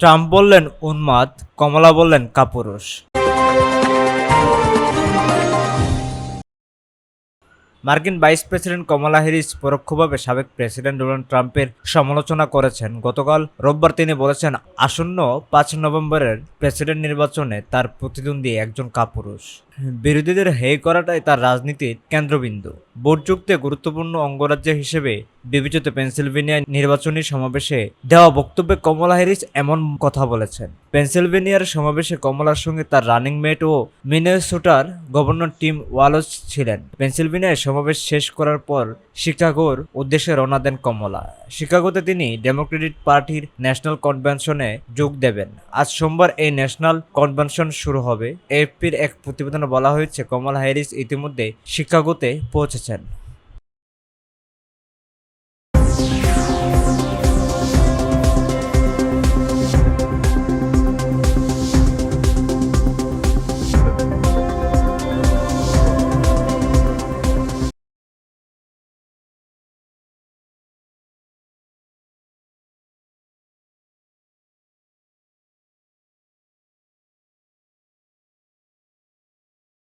Trump বললেন উন্মাদ, কমলা বললেন কাপুরুষ। মার্কিন ভাইস প্রেসিডেন্ট কমলা হ্যারিস পরোক্ষভাবে সাবেক প্রেসিডেন্ট ডোনাল্ড ট্রাম্পের সমালোচনা করেছেন। গতকাল রোববার তিনি বলেছেন, আসন্ন পাঁচ নভেম্বরের প্রেসিডেন্ট নির্বাচনে তার প্রতিদ্বন্দ্বী একজন কাপুরুষ। বিরোধীদের হেয় করাটাই তার রাজনীতির কেন্দ্রবিন্দু। ভোটযুক্তে গুরুত্বপূর্ণ অঙ্গরাজ্য হিসেবে বিবেচিত পেনসিলভেনিয়া নির্বাচনী সমাবেশে দেওয়া বক্তব্যে কমলা হ্যারিস এমন কথা বলেছেন। পেনসিলভেনিয়ার সমাবেশে কমলার সঙ্গে তার রানিং মেট ও মিনেসোটার গভর্নর টিম ওয়ালস ছিলেন। পেনসিলভেনিয়ায় সমাবেশ শেষ করার পর শিকাগোর উদ্দেশ্যে রওনা দেন কমলা। শিকাগোতে তিনি ডেমোক্রেটিক পার্টির ন্যাশনাল কনভেনশনে যোগ দেবেন। আজ সোমবার এই ন্যাশনাল কনভেনশন শুরু হবে। এএফপির এক প্রতিবেদনে বলা হয়েছে কমলা হ্যারিস ইতিমধ্যে শিকাগোতে পৌঁছেছেন।